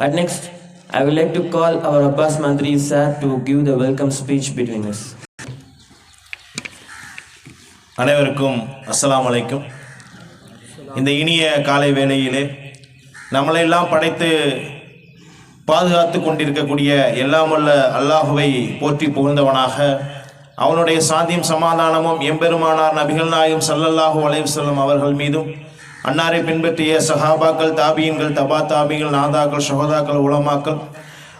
And next, I would like to call our Abbas Mandri sir to give the welcome speech between us. அனைவருக்கும் அஸ்லாம் வலைக்கும் இந்த இனிய காலை வேளையிலே நம்மளையெல்லாம் படைத்து பாதுகாத்து கொண்டிருக்கக்கூடிய எல்லாம் வல்ல அல்லாஹுவை போற்றி புகழ்ந்தவனாக அவனுடைய சாந்தியும் சமாதானமும் எம்பெருமானார் நபிகள் நாயும் சல்லல்லாஹு அலைஹி செல்லும் அவர்கள் மீதும் அன்னாரை பின்பற்றிய சஹாபாக்கள் தாபியன்கள் தபா தாபிகள் நாதாக்கள் சகோதாக்கள் உலமாக்கள்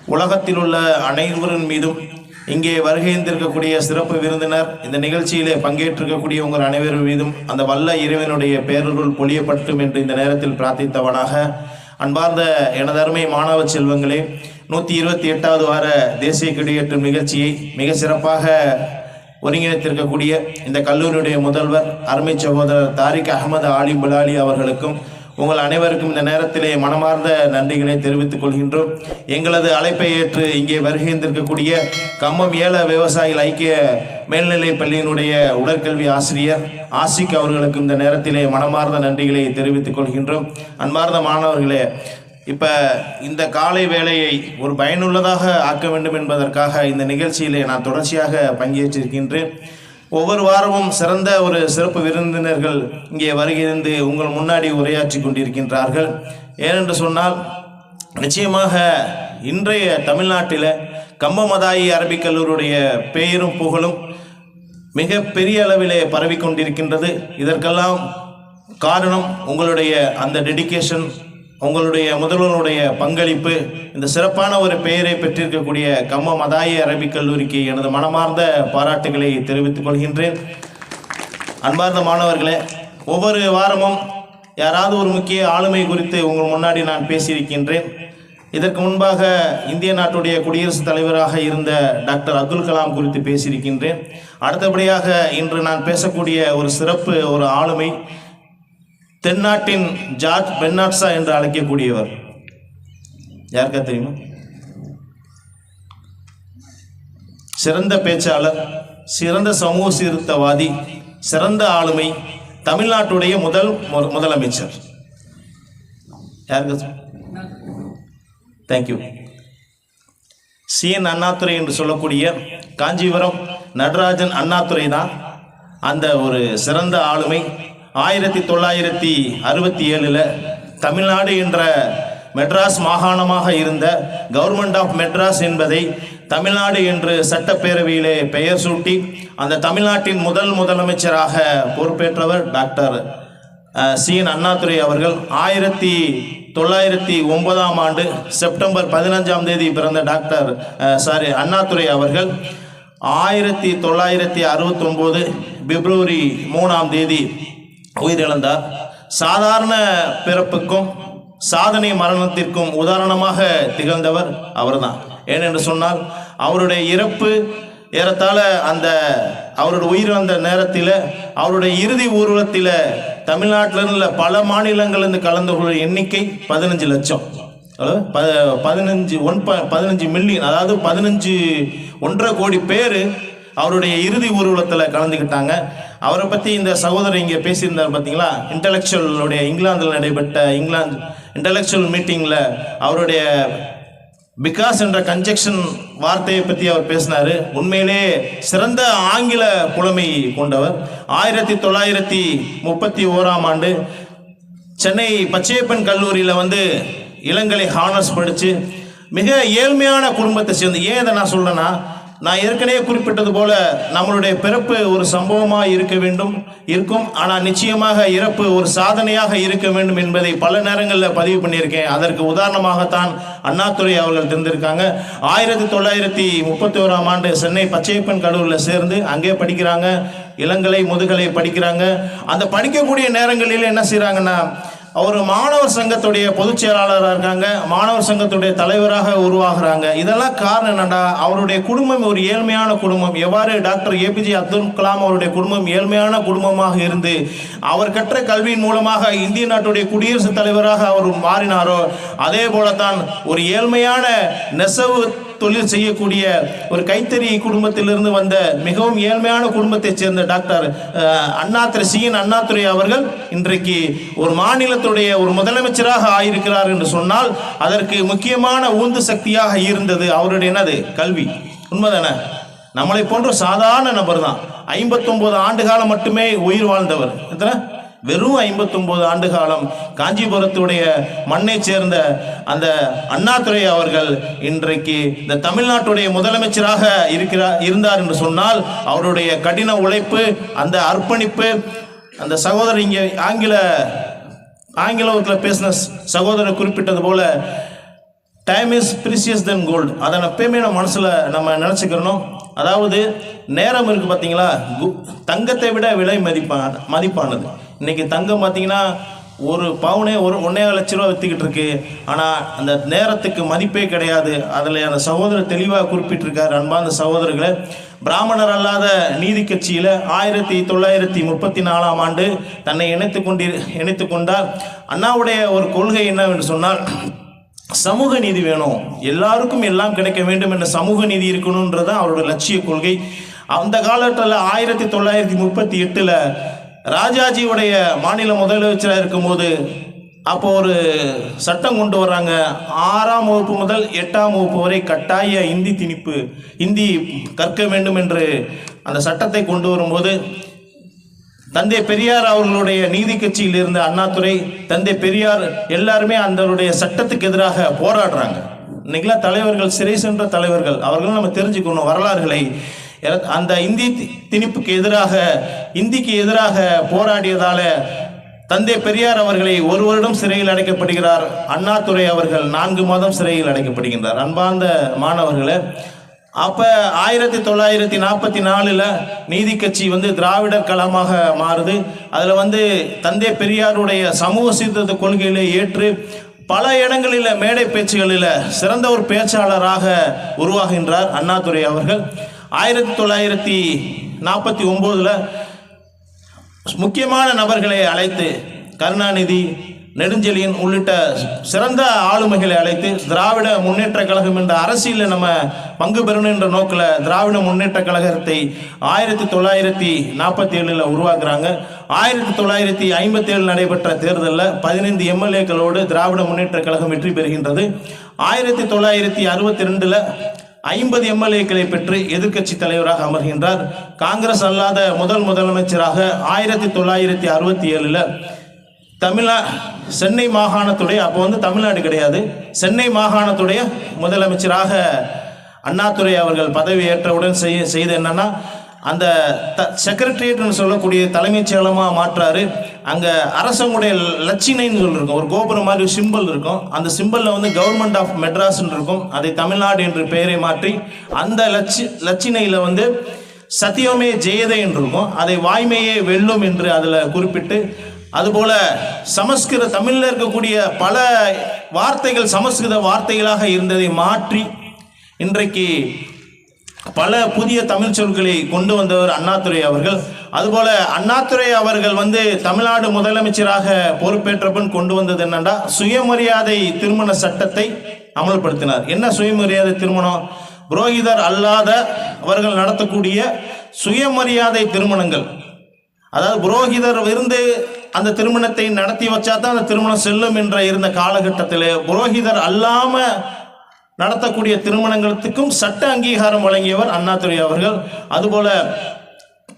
உலகத்தில் உள்ள அனைவரின் மீதும் இங்கே வருகைந்திருக்கக்கூடிய சிறப்பு விருந்தினர் இந்த நிகழ்ச்சியிலே பங்கேற்றிருக்கக்கூடிய உங்கள் அனைவரும் மீதும் அந்த வல்ல இறைவனுடைய பேரருள் பொழியப்பட்டும் என்று இந்த நேரத்தில் பிரார்த்தித்தவனாக அன்பார்ந்த எனதருமை மாணவ செல்வங்களே நூற்றி இருபத்தி எட்டாவது வார தேசிய கொடியேற்றும் நிகழ்ச்சியை மிக சிறப்பாக ஒருங்கிணைத்திருக்கக்கூடிய இந்த கல்லூரியுடைய முதல்வர் அருமை சகோதரர் தாரிக் அகமது ஆலி புலாலி அவர்களுக்கும் உங்கள் அனைவருக்கும் இந்த நேரத்திலே மனமார்ந்த நன்றிகளை தெரிவித்துக் கொள்கின்றோம். எங்களது அழைப்பை ஏற்று இங்கே வருகின்றிருக்கக்கூடிய கம்மம் ஏல விவசாயிகள் ஐக்கிய மேல்நிலைப் பள்ளியினுடைய உடற்கல்வி ஆசிரியர் ஆசிக் அவர்களுக்கும் இந்த நேரத்திலே மனமார்ந்த நன்றிகளை தெரிவித்துக் கொள்கின்றோம். அன்பார்ந்த மாணவர்களே இப்போ இந்த காலை வேலையை ஒரு பயனுள்ளதாக ஆக்க வேண்டும் என்பதற்காக இந்த நிகழ்ச்சியிலே நான் தொடர்ச்சியாக பங்கேற்றிருக்கின்றேன். ஒவ்வொரு வாரமும் சிறந்த ஒரு சிறப்பு விருந்தினர்கள் இங்கே வருகிறது உங்கள் முன்னாடி உரையாற்றி கொண்டிருக்கின்றார்கள். ஏனென்று சொன்னால் நிச்சயமாக இன்றைய தமிழ்நாட்டில் கம்பமதாயி அரபிக் கல்லூரியுடைய பெயரும் புகழும் மிக பெரிய அளவிலே பரவி கொண்டிருக்கின்றது. இதற்கெல்லாம் காரணம் உங்களுடைய அந்த டெடிகேஷன் உங்களுடைய முதல்வருடைய பங்களிப்பு இந்த சிறப்பான ஒரு பெயரை பெற்றிருக்கக்கூடிய கம்ம மதாய அரபிக் கல்லூரிக்கு எனது மனமார்ந்த பாராட்டுகளை தெரிவித்துக் கொள்கின்றேன். அன்பார்ந்த மாணவர்களே ஒவ்வொரு வாரமும் யாராவது ஒரு முக்கிய ஆளுமை குறித்து உங்கள் முன்னாடி நான் பேசியிருக்கின்றேன். இதற்கு முன்பாக இந்திய நாட்டுடைய குடியரசுத் தலைவராக இருந்த டாக்டர் அப்துல் கலாம் குறித்து பேசியிருக்கின்றேன். அடுத்தபடியாக இன்று நான் பேசக்கூடிய ஒரு சிறப்பு ஒரு ஆளுமை தென்னாட்டின் ஜார்ஜ் பென்னாட்ஸா என்று அழைக்கக்கூடியவர். யாருக்கா தெரியுமா? சிறந்த பேச்சாளர் சிறந்த சமூக சீர்திருத்தவாதி சிறந்த ஆளுமை தமிழ்நாட்டுடைய முதல் முதலமைச்சர். யாருக்கு தேங்க்யூ சிஎன் அண்ணாதுரை என்று சொல்லக்கூடிய காஞ்சிபுரம் நடராஜன் அண்ணாதுரை தான் அந்த ஒரு சிறந்த ஆளுமை ஆயிரத்தி தொள்ளாயிரத்தி அறுபத்தி ஏழில் தமிழ்நாடு என்ற மெட்ராஸ் மாகாணமாக இருந்த கவர்மெண்ட் ஆஃப் மெட்ராஸ் என்பதை தமிழ்நாடு என்று சட்டப்பேரவையிலே பெயர் சூட்டி அந்த தமிழ்நாட்டின் முதல் முதலமைச்சராக பொறுப்பேற்றவர் டாக்டர் சி. என். அண்ணாதுரை அவர்கள். ஆயிரத்தி தொள்ளாயிரத்தி ஒன்பதாம் ஆண்டு செப்டம்பர் பதினஞ்சாம் தேதி பிறந்த டாக்டர் சாரி அண்ணாதுரை அவர்கள். ஆயிரத்தி தொள்ளாயிரத்தி அறுபத்தொம்போது பிப்ரவரி மூணாம் தேதி உயிரிழந்தார். சாதாரண பிறப்புக்கும் சாதனை மரணத்திற்கும் உதாரணமாக திகழ்ந்தவர் அவர்தான். ஏனென்று சொன்னால் அவருடைய இறப்பு ஏறத்தாழ அந்த அவருடைய உயிர் வந்த நேரத்தில் அவருடைய இறுதி ஊர்வலத்தில் தமிழ்நாட்டிலிருந்து பல மாநிலங்களிலிருந்து கலந்து கொள்ள எண்ணிக்கை பதினஞ்சு லட்சம். அதாவது ப பதினஞ்சு ஒன் ப பதினஞ்சு மில்லியன் அதாவது பதினஞ்சு ஒன்றரை கோடி பேர் அவருடைய இறுதி ஊர்வலத்தில் கலந்துக்கிட்டாங்க அவரை பற்றி இந்த சகோதரர் இங்கே பேசியிருந்தார் பார்த்தீங்களா இன்டலெக்சுவலுடைய இங்கிலாந்தில் நடைபெற்ற இங்கிலாந்து இன்டலெக்சுவல் மீட்டிங்கில் அவருடைய பிகாஸ் என்ற கன்ஜெக்ஷன் வார்த்தையை பற்றி அவர் பேசினார். உண்மையிலே சிறந்த ஆங்கில புலமை கொண்டவர். ஆயிரத்தி தொள்ளாயிரத்தி முப்பத்தி ஓராம் ஆண்டு சென்னை பச்சையப்பன் கல்லூரியில் வந்து இளங்கலை ஹானர்ஸ் படித்து மிக ஏழ்மையான குடும்பத்தை சேர்ந்து ஏன் இதை நான் சொல்கிறேன்னா நான் ஏற்கனவே குறிப்பிட்டது போல நம்மளுடைய பிறப்பு ஒரு சம்பவமாக இருக்க வேண்டும் இருக்கும். ஆனால் நிச்சயமாக இறப்பு ஒரு சாதனையாக இருக்க வேண்டும் என்பதை பல நேரங்களில் பதிவு பண்ணியிருக்கேன். அதற்கு உதாரணமாகத்தான் அண்ணாதுரை அவர்கள் தெரிந்திருக்காங்க ஆயிரத்தி தொள்ளாயிரத்தி முப்பத்தி ஓராம் ஆண்டு சென்னை பச்சையப்பன் கடவுளில் சேர்ந்து அங்கே படிக்கிறாங்க. இளங்கலை முதுகலை படிக்கிறாங்க. அந்த படிக்கக்கூடிய நேரங்களில் என்ன செய்கிறாங்கன்னா அவர் மாணவர் சங்கத்துடைய பொதுச் செயலாளராக இருக்காங்க. மாணவர் சங்கத்துடைய தலைவராக உருவாகிறாங்க. இதெல்லாம் காரணம் என்னடா அவருடைய குடும்பம் ஒரு ஏழ்மையான குடும்பம். எவ்வாறு டாக்டர் ஏபிஜே அப்துல் கலாம் அவருடைய குடும்பம் ஏழ்மையான குடும்பமாக இருந்து அவர் கற்ற கல்வியின் மூலமாக இந்திய நாட்டுடைய குடியரசுத் தலைவராக அவர் மாறினாரோ அதே போலத்தான் ஒரு ஏழ்மையான நெசவு தொழில் செய்யக்கூடிய ஒரு கைத்தறி குடும்பத்திலிருந்து வந்த மிகவும் ஏழ்மையான குடும்பத்தைச் சேர்ந்த டாக்டர் அஹ், சி. என். அண்ணாத்துறை அவர்கள் இன்றைக்கு ஒரு மாநிலத்துடைய ஒரு முதலமைச்சராக ஆயிருக்கிறார் என்று சொன்னால் அதற்கு முக்கியமான உந்து சக்தியாக இருந்தது அவருடைய என்னது? கல்வி. உண்மைதானே? நம்மளை போன்ற சாதாரண நபர் தான் ஐம்பத்தொன்பது ஆண்டு காலம் மட்டுமே உயிர் வாழ்ந்தவர். எத்தனை? வெறும் ஐம்பத்தொம்போது ஆண்டு காலம் காஞ்சிபுரத்துடைய மண்ணை சேர்ந்த அந்த அண்ணாதுரை அவர்கள் இன்றைக்கு இந்த தமிழ்நாட்டுடைய முதலமைச்சராக இருக்கிறார் இருந்தார் என்று சொன்னால் அவருடைய கடின உழைப்பு அந்த அர்ப்பணிப்பு அந்த சகோதரர் இங்கே ஆங்கில ஆங்கிலத்தில் பேசின சகோதரர் குறிப்பிட்டது போல time is precious than gold அதை எப்பயுமே நம்ம மனசில் நம்ம நினச்சிக்கிறணும். அதாவது நேரம் இருக்குது பார்த்தீங்களா கு- தங்கத்தை விட விலை மதிப்பான மதிப்பானது. இன்றைக்கி தங்கம் பார்த்தீங்கன்னா ஒரு பவுனே ஒரு ஒன்றே லட்ச ரூபா விற்றுக்கிட்டு இருக்கு. ஆனால் அந்த நேரத்துக்கு மதிப்பே கிடையாது. அதில் அந்த சகோதரர் தெளிவாக குறிப்பிட்டிருக்கார் அன்பார்ந்த சகோதரர்களை. பிராமணர் அல்லாத நீதி கட்சியில் ஆயிரத்தி தொள்ளாயிரத்தி முப்பத்தி நாலாம் ஆண்டு தன்னை இணைத்து கொண்டி இணைத்து கொண்டார். அண்ணாவுடைய ஒரு கொள்கை என்னவென்று சொன்னால் சமூக நீதி வேணும். எல்லாருக்கும் எல்லாம் கிடைக்க வேண்டும் என்ற சமூக நீதி இருக்கணுன்றது அவரோட லட்சிய கொள்கை. அந்த காலத்தில் ஆயிரத்தி தொள்ளாயிரத்தி முப்பத்தி எட்டில் ராஜாஜியுடைய மாநில முதலமைச்சராக இருக்கும்போது அப்போ ஒரு சட்டம் கொண்டு வர்றாங்க. ஆறாம் வகுப்பு முதல் எட்டாம் வகுப்பு வரை கட்டாய இந்தி திணிப்பு இந்தி கற்க வேண்டும் என்று அந்த சட்டத்தை கொண்டு வரும்போது தந்தை பெரியார் அவர்களுடைய நீதி கட்சியில் இருந்த அண்ணாதுரை தந்தை பெரியார் எல்லாருமே அந்தருடைய சட்டத்துக்கு எதிராக போராடுறாங்க. இன்னைக்கெல்லாம் தலைவர்கள் சிறை சென்ற தலைவர்கள் அவர்கள் நம்ம தெரிஞ்சுக்கணும் வரலாறுகளை. அந்த இந்தி தி- திணிப்புக்கு எதிராக இந்திக்கு எதிராக போராடியதால தந்தை பெரியார் அவர்களை ஒரு வருடம் சிறையில் அடைக்கப்படுகிறார். அண்ணாதுரை அவர்கள் நான்கு மாதம் சிறையில் அடைக்கப்படுகின்றார். அன்பார்ந்த மாணவர்களே அப்போ ஆயிரத்தி தொள்ளாயிரத்தி நாற்பத்தி நாலில் நீதி கட்சி வந்து திராவிடர் களமாக மாறுது. அதில் வந்து தந்தை பெரியாருடைய சமூக சீர்திருத்த கொள்கைகளை ஏற்று பல இடங்களில் மேடை பேச்சுகளில் சிறந்த ஒரு பேச்சாளராக உருவாகின்றார் அண்ணாதுரை அவர்கள். ஆயிரத்தி தொள்ளாயிரத்தி நாற்பத்தி ஒம்போதில் முக்கியமான நபர்களை அழைத்து கருணாநிதி நெடுஞ்செழியன் உள்ளிட்ட சிறந்த ஆளுமைகளை அழைத்து திராவிட முன்னேற்ற கழகம் என்ற அரசியலில் நம்ம பங்கு பெறணும் என்ற நோக்கில் திராவிட முன்னேற்ற கழகத்தை ஆயிரத்தி தொள்ளாயிரத்தி நாற்பத்தி ஏழில் உருவாக்குறாங்க. ஆயிரத்தி தொள்ளாயிரத்தி ஐம்பத்தி ஏழு நடைபெற்ற தேர்தலில் பதினைந்து எம்எல்ஏக்களோடு திராவிட முன்னேற்ற கழகம் வெற்றி பெறுகின்றது. ஆயிரத்தி தொள்ளாயிரத்தி அறுபத்தி ரெண்டில் ஐம்பது எம்எல்ஏக்களை பெற்று எதிர்க்கட்சி தலைவராக அமர்கின்றார். காங்கிரஸ் அல்லாத முதல் முதலமைச்சராக ஆயிரத்தி தொள்ளாயிரத்தி அறுபத்தி ஏழில் தமிழ்நா சென்னை மாகாணத்துடைய அப்போ வந்து தமிழ்நாடு கிடையாது. சென்னை மாகாணத்துடைய முதலமைச்சராக அண்ணாதுரை அவர்கள் பதவி ஏற்றவுடன் செய்ய செய்த என்னன்னா அந்த த செக்ரட்டரியேட்னு சொல்லக்கூடிய தலைமைச் செயலமாக மாற்றாரு. அங்கே அரசங்களுடைய லட்சினைன்னு சொல்லியிருக்கும் ஒரு கோபுரம் மாதிரி ஒரு சிம்பிள் இருக்கும். அந்த சிம்பிளில் வந்து கவர்மெண்ட் ஆஃப் மெட்ராஸ்ன்னு இருக்கும். அதை தமிழ்நாடு என்று பெயரை மாற்றி அந்த லட்சி லட்சினையில் வந்து சத்தியமே ஜெயதே என்று இருக்கும். அதை வாய்மையே வெல்லும் என்று அதில் குறிப்பிட்டு அதுபோல சமஸ்கிருத தமிழில் இருக்கக்கூடிய பல வார்த்தைகள் சமஸ்கிருத வார்த்தைகளாக இருந்ததை மாற்றி இன்றைக்கு பல புதிய தமிழ் சொற்களை கொண்டு வந்தவர் அண்ணாதுரை அவர்கள். அதுபோல அண்ணாதுரை அவர்கள் வந்து தமிழ்நாடு முதலமைச்சராக பொறுப்பேற்றபின் கொண்டு வந்தது என்னன்னா சுயமரியாதை திருமண சட்டத்தை அமல்படுத்தினார். என்ன சுயமரியாதை திருமணம்? புரோகிதர் அல்லாத அவர்கள் நடத்தக்கூடிய சுயமரியாதை திருமணங்கள். அதாவது புரோகிதர் இருந்து அந்த திருமணத்தை நடத்தி வச்சா தான் அந்த திருமணம் செல்லும் என்ற இருந்த காலகட்டத்தில் புரோகிதர் அல்லாமல் நடத்தக்கூடிய திருமணங்களுக்கும் சட்ட அங்கீகாரம் வழங்கியவர் அண்ணாதுரை அவர்கள். அதுபோல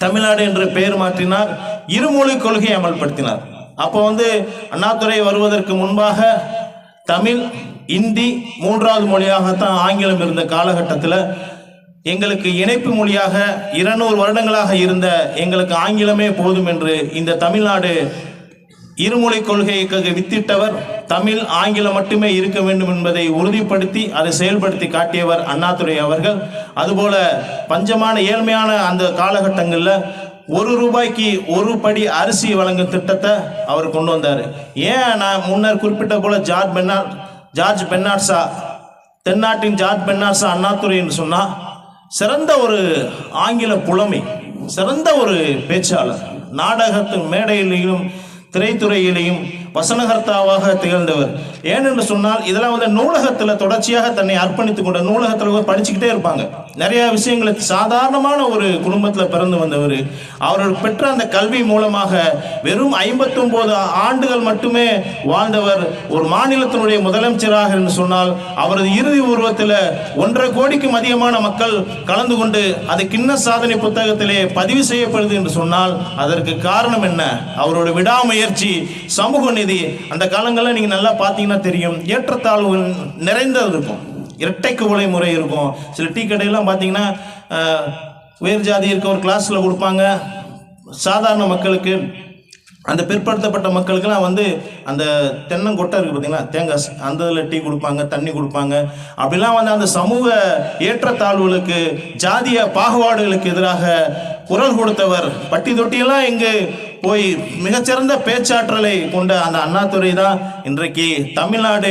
தமிழ்நாடு என்று பெயர் மாற்றினார் இருமொழி கொள்கையை அமல்படுத்தினார். அப்போ வந்து அண்ணாதுரை வருவதற்கு முன்பாக தமிழ் இந்தி மூன்றாவது மொழியாகத்தான் ஆங்கிலம் இருந்த காலகட்டத்தில் எங்களுக்கு இணைப்பு மொழியாக இருநூறு வருடங்களாக இருந்த எங்களுக்கு ஆங்கிலமே போதும் என்று இந்த தமிழ்நாடு இருமொழி கொள்கையை வித்திட்டவர் தமிழ் ஆங்கிலம் மட்டுமே இருக்க வேண்டும் என்பதை உறுதிப்படுத்தி அதை செயல்படுத்தி காட்டியவர் அண்ணாதுரை அவர்கள். அதுபோல பஞ்சமான ஏழ்மையான அந்த காலகட்டங்களில் ஒரு ரூபாய்க்கு ஒரு படி அரிசி வழங்கும் திட்டத்தை அவர் கொண்டு வந்தார். ஏன் நான் முன்னர் குறிப்பிட்ட போல ஜார்ஜ் பென்னாட் ஜார்ஜ் பென்னாட்ஸா தென்னாட்டின் ஜார்ஜ் பென்னாட்ஸா அண்ணாதுரை என்று சொன்னால் சிறந்த ஒரு ஆங்கில புலமை சிறந்த ஒரு பேச்சாளர் நாடகத்தின் மேடையிலையும் திரைத்துறையிலையும் வசனகர்த்தாவாக திகழ்ந்தவர். ஏனென்று சொன்னால் இதெல்லாம் வந்து நூலகத்தில் தொடர்ச்சியாக தன்னை அர்ப்பணித்துக் கொண்ட நூலகத்தில் படிச்சுக்கிட்டே இருப்பாங்க. நிறைய விஷயங்களை சாதாரணமான ஒரு குடும்பத்தில் பிறந்து வந்தவர். அவர்கள் பெற்ற அந்த கல்வி மூலமாக வெறும் 59 ஆண்டுகள் மட்டுமே வாழ்ந்தவர். ஒரு மாநிலத்தினுடைய முதலமைச்சராக என்று சொன்னால் அவரது இறுதி உருவத்தில் ஒன்றரை கோடிக்கும் அதிகமான மக்கள் கலந்து கொண்டு அது கிண்ண சாதனை புத்தகத்திலே பதிவு செய்யப்படுது என்று சொன்னால் அதற்கு காரணம் என்ன? அவரோட விடாமுயற்சி சமூக நீதி அந்த காலங்களில் நீங்கள் நல்லா பார்த்தீங்கன்னா தெரியும். ஏற்றத்தாழ்வுகள் நிறைந்தது இருக்கும். இரட்டை குவளை முறை இருக்கும். சில டீ கடையெல்லாம் பார்த்தீங்கன்னா உயர் ஜாதி இருக்க ஒரு கிளாஸில் கொடுப்பாங்க. சாதாரண மக்களுக்கு அந்த பிற்படுத்தப்பட்ட மக்களுக்கெல்லாம் வந்து அந்த தென்னங்கொட்டை இருக்குது பார்த்தீங்களா? தேங்காய் அந்த இதில் டீ கொடுப்பாங்க தண்ணி கொடுப்பாங்க. அப்படிலாம் வந்து அந்த சமூக ஏற்றத்தாழ்வுகளுக்கு ஜாதிய பாகுபாடுகளுக்கு எதிராக குரல் கொடுத்தவர். பட்டி தொட்டியெல்லாம் இங்கு போய் மிகச்சிறந்த பேச்சாற்றலை கொண்ட அந்த அண்ணாதுரை தான் இன்றைக்கு தமிழ்நாடு.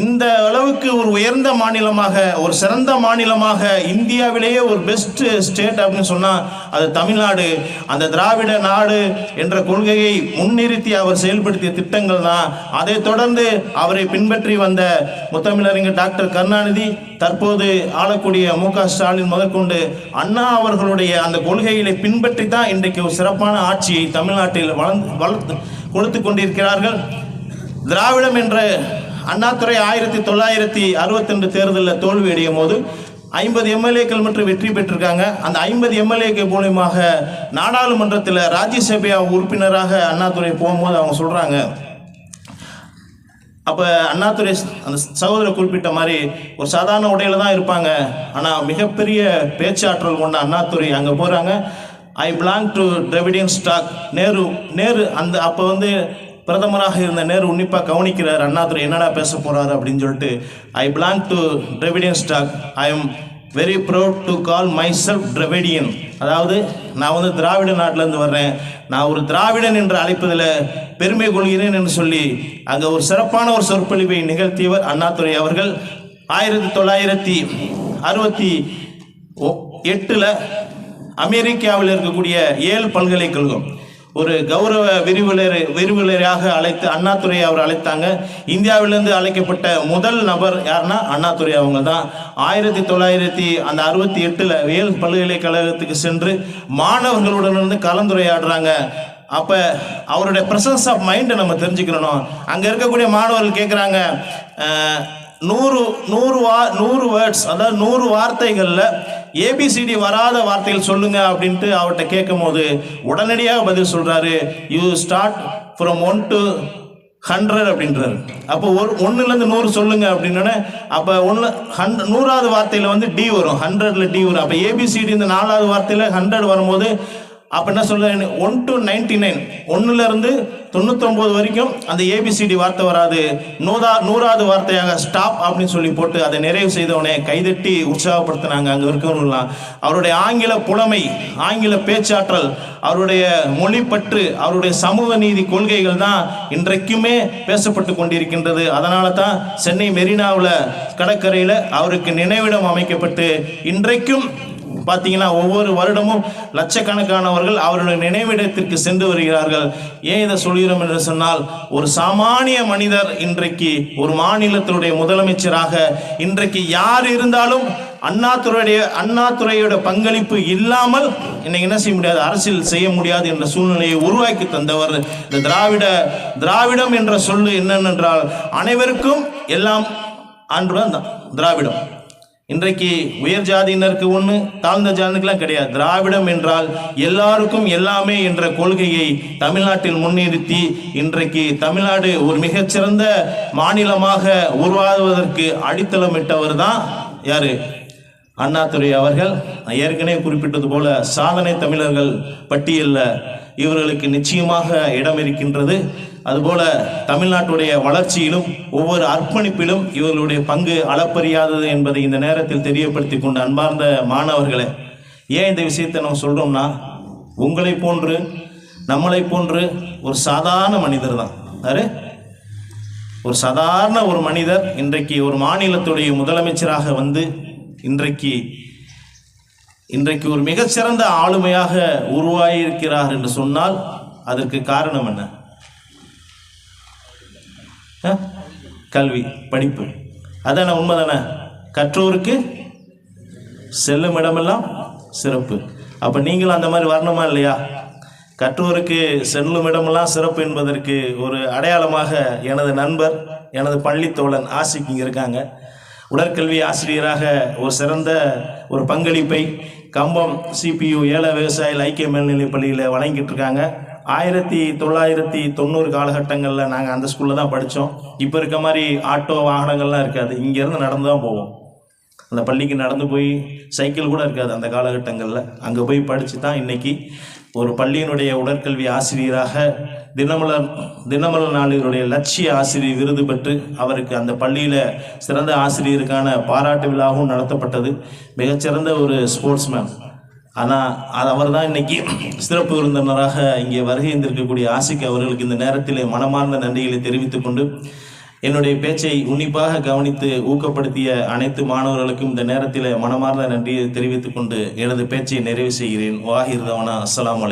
இந்த அளவுக்கு ஒரு உயர்ந்த மாநிலமாக ஒரு சிறந்த மாநிலமாக இந்தியாவிலேயே ஒரு பெஸ்ட் ஸ்டேட் அப்படின்னு சொன்னால் அது தமிழ்நாடு. அந்த திராவிட நாடு என்ற கொள்கையை முன்னிறுத்தி அவர் செயல்படுத்திய திட்டங்கள் தான். அதை தொடர்ந்து அவரை பின்பற்றி வந்த முத்தமிழறிஞர் டாக்டர் கருணாநிதி தற்போது ஆளக்கூடிய மு க ஸ்டாலின் முதற்கொண்டு அண்ணா அவர்களுடைய அந்த கொள்கைகளை பின்பற்றி தான் இன்றைக்கு ஒரு சிறப்பான ஆட்சியை தமிழ்நாட்டில் வளர்ந்து வளர்த்து கொடுத்து கொண்டிருக்கிறார்கள். திராவிடம் என்ற அண்ணாதுரை ஆயிரத்தி தொள்ளாயிரத்தி அறுபத்தி ரெண்டு தேர்தலில் தோல்வி அடையும் போது ஐம்பது எம்எல்ஏக்கள் மட்டும் வெற்றி பெற்றிருக்காங்க. அந்த ஐம்பது எம்எல்ஏக்கள் மூலியமாக நாடாளுமன்றத்தில் ராஜ்யசபையா உறுப்பினராக அண்ணாதுரை போகும்போது அவங்க சொல்கிறாங்க அப்போ அண்ணாதுரை அந்த சகோதரர் குறிப்பிட்ட மாதிரி ஒரு சாதாரண உடையில தான் இருப்பாங்க. ஆனால் மிகப்பெரிய பேச்சாற்றல் கொண்ட அண்ணாதுரை அங்கே போகிறாங்க I belong to Dravidian stock Nehru Nehru அந்த அப்போ வந்து பிரதமராக இருந்த நேரு உன்னிப்பாக கவனிக்கிறார். அண்ணாதுரை என்னடா பேச போகிறார் அப்படின்னு சொல்லிட்டு I belong to Dravidian stock I am very proud to call myself Dravidian அதாவது நான் வந்து திராவிட நாட்டிலேருந்து வர்றேன். நான் ஒரு திராவிடன் என்று அழைப்பதில் பெருமை கொள்கிறேன் என்று சொல்லி அங்கே ஒரு சிறப்பான ஒரு சொற்பொழிவை நிகழ்த்தியவர் அண்ணாதுரை அவர்கள். ஆயிரத்தி தொள்ளாயிரத்தி அறுபத்தி எட்டில் அமெரிக்காவில் இருக்கக்கூடிய ஏல் பல்கலைக்கழகம் ஒரு கௌரவ விரிவுலர் விரிவுலராக அழைத்து அண்ணாதுரை அவர் அழைத்தாங்க. இந்தியாவிலிருந்து அழைக்கப்பட்ட முதல் நபர் யாருன்னா அண்ணாதுரை அவங்க தான் ஆயிரத்தி தொள்ளாயிரத்தி அந்த அறுபத்தி எட்டில் வேல் பல்கலைக்கழகத்துக்கு சென்று மாணவர்களுடன் இருந்து கலந்துரையாடுறாங்க. அப்போ அவருடைய ப்ரெசன்ஸ் ஆஃப் மைண்டை நம்ம தெரிஞ்சுக்கணும். அங்கே இருக்கக்கூடிய மாணவர்கள் கேட்குறாங்க நூறு நூறு வா நூறு வேர்ட்ஸ் அதாவது நூறு வார்த்தைகளில் ஏபிசிடி வராத வார்த்தைகள் சொல்லுங்க அப்படின்ட்டு அவர்கிட்ட கேட்கும்போது உடனடியாக பதில் சொல்கிறாரு you start from one to hundred அப்படின்றாரு. அப்போ ஒரு ஒன்றுலேருந்து நூறு சொல்லுங்க அப்படின்னோடனே அப்போ ஒன்று ஹண்ட் நூறாவது வார்த்தையில் வந்து டி வரும் ஹண்ட்ரட்ல டி வரும். அப்போ ஏபிசிடி இந்த நாலாவது வார்த்தையில் ஹண்ட்ரட் வரும்போது அப்போ என்ன சொல்கிறேன் ஒன் டு நைன்டி நைன் ஒன்றுலேருந்து தொண்ணூத்தொம்பது வரைக்கும் அந்த ஏபிசிடி வார்த்தை வராது. நூறா நூறாவது வார்த்தையாக ஸ்டாப் அப்படின்னு சொல்லி போட்டு அதை நிறைவு செய்தவனே கைதட்டி உற்சாகப்படுத்தினாங்க அங்கே இருக்கவங்களாம் அவருடைய ஆங்கில புலமை ஆங்கில பேச்சாற்றல் அவருடைய மொழிப்பற்று அவருடைய சமூக நீதி கொள்கைகள் தான் இன்றைக்குமே பேசப்பட்டு கொண்டிருக்கின்றது. அதனால தான் சென்னை மெரினாவில் கடற்கரையில் அவருக்கு நினைவிடம் அமைக்கப்பட்டு இன்றைக்கும் பார்த்தீங்கன்னா ஒவ்வொரு வருடமும் லட்சக்கணக்கானவர்கள் அவருடைய நினைவிடத்திற்கு சென்று வருகிறார்கள். ஏன் இதை சொல்கிறோம் என்று சொன்னால் ஒரு சாமானிய மனிதர் இன்றைக்கு ஒரு மாநிலத்தினுடைய முதலமைச்சராக இன்றைக்கு யார் இருந்தாலும் அண்ணாத்துறையுடைய அண்ணாத்துறையோட பங்களிப்பு இல்லாமல் இன்னைக்கு என்ன செய்ய முடியாது அரசியல் செய்ய முடியாது என்ற சூழ்நிலையை உருவாக்கி தந்தவர் இந்த திராவிட திராவிடம் என்ற சொல்லு என்னென்றால் அனைவருக்கும் எல்லாம் ஆண்டுடன் திராவிடம். இன்றைக்கு உயர் ஜாதியினருக்கு ஒன்று தாழ்ந்த ஜாதிக்கெல்லாம் கிடையாது. திராவிடம் என்றால் எல்லாருக்கும் எல்லாமே என்ற கொள்கையை தமிழ்நாட்டில் முன்னிறுத்தி இன்றைக்கு தமிழ்நாடு ஒரு மிகச்சிறந்த மாநிலமாக உருவாகுவதற்கு அடித்தளமிட்டவர் தான் யாரு? அண்ணாதுரை அவர்கள். நான் ஏற்கனவே குறிப்பிட்டது போல சாதனை தமிழர்கள் பட்டியலில் இவர்களுக்கு நிச்சயமாக இடம் இருக்கின்றது அதுபோல தமிழ்நாட்டுடைய வளர்ச்சியிலும் ஒவ்வொரு அர்ப்பணிப்பிலும் இவர்களுடைய பங்கு அளப்பரியாதது என்பதை இந்த நேரத்தில் தெரியப்படுத்தி கொண்ட அன்பார்ந்த மாணவர்களே ஏன் இந்த விஷயத்தை நம்ம சொல்கிறோம்னா உங்களை போன்று நம்மளை போன்று ஒரு சாதாரண மனிதர் தான். யாரு? ஒரு சாதாரண ஒரு மனிதர் இன்றைக்கு ஒரு மாநிலத்துடைய முதலமைச்சராக வந்து இன்றைக்கு இன்றைக்கு ஒரு மிகச்சிறந்த ஆளுமையாக உருவாகியிருக்கிறார் என்று சொன்னால் அதற்கு காரணம் என்ன? கல்வி படிப்பு. அதான உண்மை தானே கற்றோருக்கு செல்லும் இடமெல்லாம் சிறப்பு. அப்போ நீங்களும் அந்த மாதிரி வரணுமா இல்லையா? கற்றோருக்கு செல்லும் இடமெல்லாம் சிறப்பு என்பதற்கு ஒரு அடையாளமாக எனது நண்பர் எனது பள்ளி தோழன் ஆசிக் இங்கே இருக்காங்க. உடற்கல்வி ஆசிரியராக ஒரு சிறந்த ஒரு பங்களிப்பை கம்பம் சிபியு ஏழை விவசாயிகள் ஐக்கிய மேல்நிலைப் பள்ளியில் வழங்கிட்டு இருக்காங்க. ஆயிரத்தி தொள்ளாயிரத்தி தொண்ணூறு காலகட்டங்களில் நாங்கள் அந்த ஸ்கூலில் தான் படித்தோம் இப்போ இருக்க மாதிரி ஆட்டோ வாகனங்கள்லாம் இருக்காது. இங்கேருந்து நடந்து தான் போவோம். அந்த பள்ளிக்கு நடந்து போய் சைக்கிள் கூட இருக்காது அந்த காலகட்டங்களில். அங்கே போய் படித்து தான் இன்றைக்கி ஒரு பள்ளியினுடைய உடற்கல்வி ஆசிரியராக தினமலர் தினமலர் நாளினுடைய லட்சிய ஆசிரியர் விருது பெற்று அவருக்கு அந்த பள்ளியில் சிறந்த ஆசிரியருக்கான பாராட்டு விழாவும் நடத்தப்பட்டது. மிகச்சிறந்த ஒரு ஸ்போர்ட்ஸ்மேன் ஆனால் அது அவர் தான் இன்னைக்கு சிறப்பு விருந்தினராக இங்கே வருகை இருந்திருக்கக்கூடிய ஆசிக் அவர்களுக்கு இந்த நேரத்தில் மனமார்ந்த நன்றிகளை தெரிவித்துக் கொண்டு என்னுடைய பேச்சை உன்னிப்பாக கவனித்து ஊக்கப்படுத்திய அனைத்து மாணவர்களுக்கும் இந்த நேரத்தில் மனமார்ந்த நன்றியை தெரிவித்துக் கொண்டு எனது பேச்சை நிறைவு செய்கிறேன். வாஹிர் தவனா. அஸ்ஸலாமு